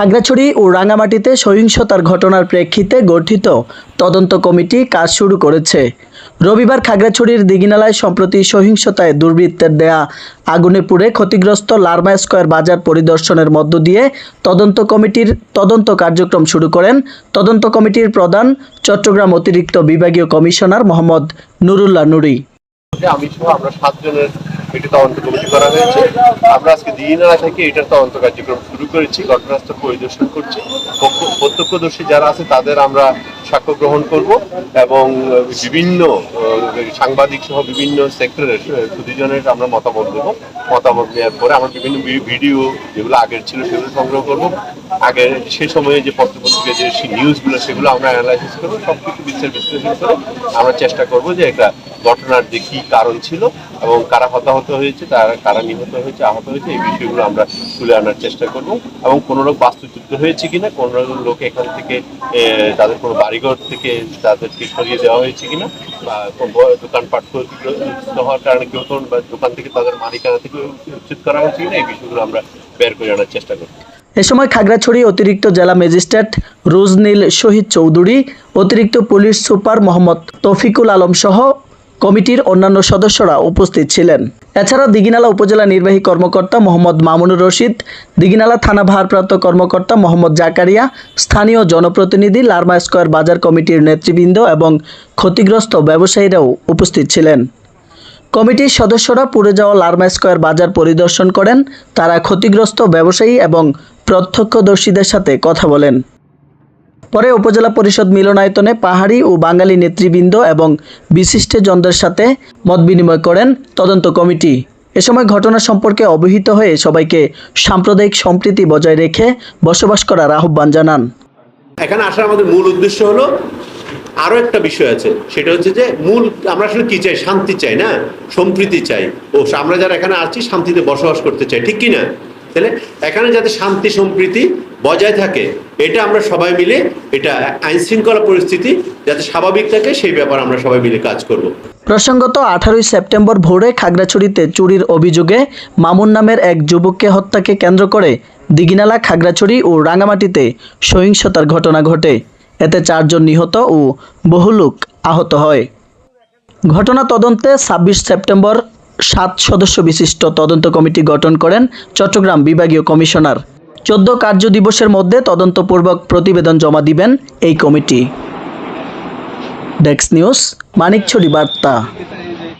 খাগড়াছড়ি ও রাঙামাটিতে সহিংসতার ঘটনার প্রেক্ষিতে গঠিত তদন্ত কমিটি কাজ শুরু করেছে। রবিবার খাগড়াছড়ির দিঘিনালায় সম্প্রতি সহিংসতায় দুর্বৃত্তের দেয়া আগুনে পুড়ে ক্ষতিগ্রস্ত লার্মা স্কয়ার বাজার পরিদর্শনের মধ্য দিয়ে তদন্ত কমিটির তদন্ত কার্যক্রম শুরু করেন তদন্ত কমিটির প্রধান চট্টগ্রাম অতিরিক্ত বিভাগীয় কমিশনার মোহাম্মদ নুরুল্লাহ নুরি। আমরা সাতজনের একটি তদন্ত কমিটি করা হয়েছে। আমরা আজকে দিনারা থেকে এটার তদন্ত কার্যক্রম শুরু করেছি, ঘটনাস্থল পরিদর্শন করছি। প্রত্যক্ষদর্শী যারা আছে, তাদের আমরা সাক্ষ্য গ্রহণ করব এবং বিভিন্ন সাংবাদিক সহ বিভিন্ন সেক্টরের প্রতিজনের আমরা মতামত দেব। মতামত নেওয়ার পরে আমরা বিভিন্ন ভিডিও যেগুলো আগের ছিল সেগুলো সংগ্রহ করব। আগের সে সময়ে যে পত্রপত্রিকা যে নিউজগুলো সেগুলো আমরা অ্যানালাইসিস করব সব কিছু বিশ্লেষণ করে আমরা চেষ্টা করব যে একটা ঘটনার যে কি কারণ ছিল। এবং কারা হতাহত হয়েছে, তারা কারা নিহত হয়েছে, আহত হয়েছে, এই বিষয়গুলো আমরা তুলে আনার চেষ্টা করব। এবং কোনো লোক বাস্তুচ্যুত হয়েছে কিনা, কোনো লোক এখান থেকে তাদের কোনো বাড়িঘর থেকে তাদেরকে সরিয়ে দেওয়া হয়েছে কিনা, বা দোকানপাট হওয়ার কারণে কেউ কোনো বা দোকান থেকে তাদের মালিকানা থেকে উচ্ছেদ করা হয়েছে কিনা, এই বিষয়গুলো আমরা বের করে আনার চেষ্টা করব। এ সময় খাগড়াছড়ি অতিরিক্ত জেলা ম্যাজিস্ট্রেট রুজনীল শহীদ চৌধুরী, অতিরিক্ত পুলিশ সুপার মোহাম্মদ তফিকুল আলম সহ কমিটির অন্যান্য সদস্যরা উপস্থিত ছিলেন। এছাড়া দিঘিনালা উপজেলা নির্বাহী কর্মকর্তা মোহাম্মদ মামুনুর রশিদ, দিঘিনালা থানা ভারপ্রাপ্ত কর্মকর্তা মোহাম্মদ জাকারিয়া, স্থানীয় জনপ্রতিনিধি লার্মা স্কয়ার বাজার কমিটির নেতৃবৃন্দ এবং ক্ষতিগ্রস্ত ব্যবসায়ীরাও উপস্থিত ছিলেন। কমিটির সদস্যরা পুড়ে যাওয়া লার্মা স্কয়ার বাজার পরিদর্শন করেন। তারা ক্ষতিগ্রস্ত ব্যবসায়ী এবং প্রত্যক্ষদর্শীদের সাথে কথা বলেন। পরে উপজেলা পরিষদ মিলনায়তনে পাহাড়ি ও বাঙালি নেতৃবৃন্দ এবং বিশিষ্টজনদের সাথে মত বিনিময় করেন তদন্ত কমিটি। এ সময় ঘটনা সম্পর্কে অবহিত হয়ে সবাইকে সাম্প্রদায়িক সম্প্রীতি বজায় রেখে বসবাস করার আহ্বান জানান। এখানে আসার আমাদের মূল উদ্দেশ্য হলো আরও একটা বিষয় আছে। সেটা হচ্ছে যে মূল আমরা আসলে কি চাই? শান্তি চাই না? সম্প্রীতি চাই। ও আমরা যারা এখানে আছি, শান্তিতে বসবাস করতে চাই। ঠিক কি না তাহলে এখানে যাতে শান্তি সম্প্রীতি বজায় থাকে, এটা আমরা সবাই মিলে এটা আইন শৃঙ্খলা পরিস্থিতি যাতে স্বাভাবিক থাকে, সেই ব্যাপার আমরা সবাই মিলে কাজ করব। প্রসঙ্গত আঠারোই সেপ্টেম্বর ভোরে খাগড়াছড়িতে চুরির অভিযোগে মামুন নামের এক যুবককে হত্যাকে কেন্দ্র করে দিঘিনালা, খাগড়াছড়ি ও রাঙামাটিতে সহিংসতার ঘটনা ঘটে। এতে চারজন নিহত ও বহু লোক আহত হয়। ঘটনা তদন্তে ছাব্বিশ সেপ্টেম্বর সাত সদস্য বিশিষ্ট তদন্ত কমিটি গঠন করেন চট্টগ্রাম বিভাগীয় কমিশনার। চোদ্দ কার্য দিবসের মধ্যে তদন্তপূর্বক প্রতিবেদন জমা দিবেন এই কমিটি। ডেক্স নিউজ, মানিকছড়ি বার্তা।